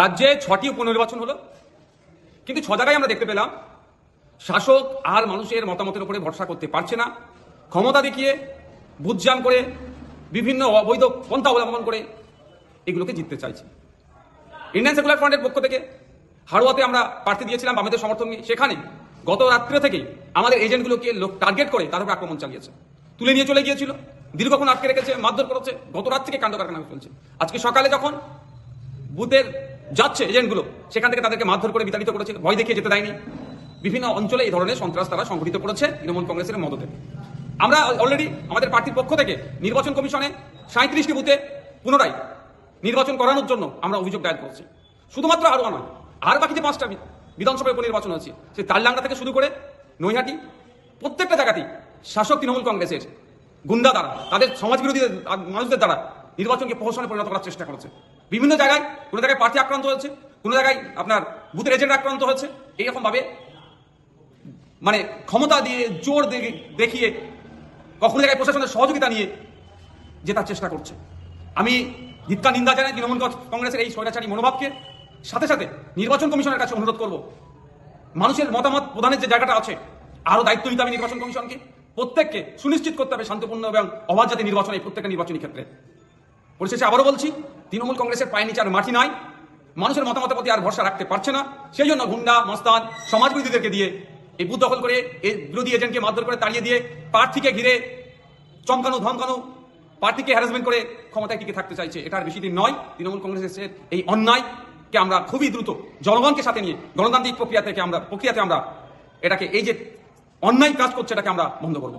রাজ্যে ছটি উপনির্বাচন হলো। কিন্তু ছ জায়গায় আমরা দেখতে পেলাম, শাসক আর মানুষের মতামতের উপরে ভরসা করতে পারছে না। ক্ষমতা দেখিয়ে বুঝজাম করে, বিভিন্ন অবৈধ পন্থা অবলম্বন করে এগুলোকে জিততে চাইছে। ইন্ডিয়ান সেকুলার ফ্রন্টের পক্ষ থেকে হাড়োয়াতে আমরা প্রার্থী দিয়েছিলাম বামেদের সমর্থন নিয়ে। সেখানে গত রাত্রে থেকেই আমাদের এজেন্টগুলোকে লোক টার্গেট করে তার উপর আক্রমণ চালিয়েছে। তুলে নিয়ে চলে গিয়েছিল, দীর্ঘক্ষণ আটকে রেখেছে, মারধর করেছে, গত রাত থেকে কাণ্ড কারখানা চলছে আজকে সকালে যখন বুথের যাচ্ছে এজেন্টগুলো, সেখান থেকে তাদেরকে মারধর করে বিতাড়িত করেছে, ভয় দেখিয়ে যেতে দেয়নি। বিভিন্ন অঞ্চলে এই ধরনের সন্ত্রাস তারা সংঘটিত করেছে তৃণমূল কংগ্রেসের মদতে আমরা অলরেডি আমাদের প্রার্থীর পক্ষ থেকে নির্বাচন কমিশনে সাঁত্রিশটি বুথে পুনরায় নির্বাচন করানোর জন্য আমরা অভিযোগ দায়ের করছি। শুধুমাত্র আরও নয়, আর বাকি যে পাঁচটা বি- বিধানসভায় উপনির্বাচন হচ্ছে সেই তালডাঙ্গা থেকে শুরু করে নৈহাটি, প্রত্যেকটা জায়গাতেই শাসক তৃণমূল কংগ্রেসের গুন্ডা দ্বারা, তাদের সমাজবিরোধী মানুষদের দ্বারা নির্বাচনকে প্রহসনে পরিণত করার চেষ্টা করেছে। বিভিন্ন জায়গায় কোনো জায়গায় প্রার্থী আক্রান্ত হয়েছে, কোনো জায়গায় আপনার বুথের এজেন্ট আক্রান্ত হয়েছে। এইরকম ভাবে মানে ক্ষমতা দিয়ে, জোর দেখিয়ে কখনো জায়গায় প্রশাসনের সহযোগিতা নিয়ে জেতার চেষ্টা করছে। আমি ধিক্কার নিন্দা জানাই তৃণমূল কংগ্রেসের এই স্বৈরাচারী মনোভাবকে। সাথে সাথে নির্বাচন কমিশনের কাছে অনুরোধ করব, মানুষের মতামত প্রদানের যে জায়গাটা আছে আরও দায়িত্ব নিতে হবে নির্বাচন কমিশনকে। প্রত্যেককে সুনিশ্চিত করতে হবে শান্তিপূর্ণ এবং অবাধ জাতি নির্বাচন এই প্রত্যেকটা নির্বাচনী ক্ষেত্রে। পরিশেষে আবারও বলছি, তৃণমূল কংগ্রেসের পায়ে নিচে আর মাটি নাই। মানুষের মতামতের প্রতি আর ভরসা রাখতে পারছে না। সেই জন্য গুন্ডা, মস্তান সমাজ বিরোধীদেরকে দিয়ে এই বুথ দখল করে, এই বিরোধী এজেন্টকে মারধর করে তাড়িয়ে দিয়ে প্রার্থীকে ঘিরে চমকানো, ধমকানো পার্টিকে হ্যারাসমেন্ট করে ক্ষমতায় টিকে থাকতে চাইছে। এটা আর বেশি দিন নয়। তৃণমূল কংগ্রেসের এই অন্যায়কে আমরা খুবই দ্রুত জনগণকে সাথে নিয়ে, গণতান্ত্রিক প্রক্রিয়া থেকে আমরা, প্রক্রিয়াতে আমরা এটাকে, এই যে অন্যায় কাজ করছে, এটাকে আমরা বন্ধ করব।